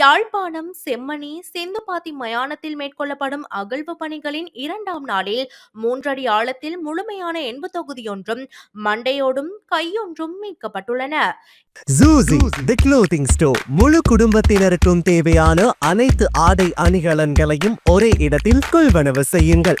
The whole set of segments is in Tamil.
யாழ்ப்பாணம் செம்மணி செந்துப்பாத்தி மயானத்தில் மேற்கொள்ளப்படும் அகழ்வு பணிகளின் இரண்டாம் நாளில் மூன்றடி ஆழத்தில் முழுமையான எண்பு தொகுதியொன்றும் மண்டையோடும் கையொன்றும் மீட்கப்பட்டுள்ளன. ஜூசி தி க்ளோத்திங் ஸ்டோர் முழு குடும்பத்தினருக்கும் தேவையான அனைத்து ஆடை அணிகலன்களையும் ஒரே இடத்தில் கொள்வனவு செய்யுங்கள்.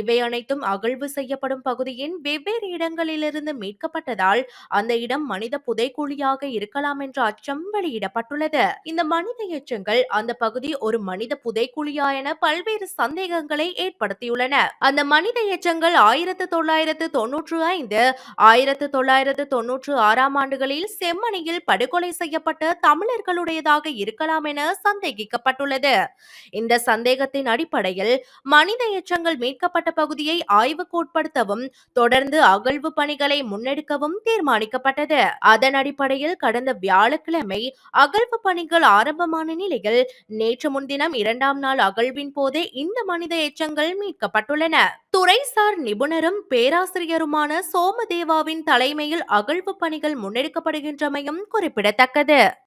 இவை அனைத்தும் அகழ்வு செய்யப்படும் பகுதியின் வெவ்வேறு இடங்களிலிருந்து மீட்கப்பட்டதால் அந்த இடம் மனித புதைக்குழியாக இருக்கலாம் என்ற அச்சம் வெளியிடப்பட்டுள்ளது. இந்த மனித எச்சங்கள் அந்த பகுதி ஒரு மனித புதைக்குழியா என பல்வேறு சந்தேகங்களை ஏற்படுத்தியுள்ளன. அந்த மனித எச்சங்கள் ஆயிரத்து தொள்ளாயிரத்து தொன்னூற்று ஐந்து ஆயிரத்து தொள்ளாயிரத்து தொன்னூற்று ஆறாம் ஆண்டுகளில் செம்மணியில் படுகொலை செய்யப்பட்ட தமிழர்களுடையதாக இருக்கலாம் என சந்தேகிக்கப்பட்டுள்ளது. இந்த சந்தேகத்தின் அடிப்படையில் மனித எச்சங்கள் மீட்கப்பட்ட பகுதியை ஆய்வுக்குட்படுத்தவும் தொடர்ந்து அகழ்வு பணிகளை முன்னெடுக்கவும் தீர்மானிக்கப்பட்டது. அதன் அடிப்படையில் கடந்த வியாழக்கிழமை அகழ்வு பணிகள் ஆரம்பமான நிலையில் நேற்று முன்தினம் இரண்டாம் நாள் அகழ்வின் போதே இந்த மனித எச்சங்கள் மீட்கப்பட்டுள்ளன. துறைசார் நிபுணரும் பேராசிரியருமான சோமதேவாவின் தலைமையில் அகழ்வு பணிகள் முன்னெடுக்கப்படுகின்றமையும் குறிப்பிடத்தக்கது.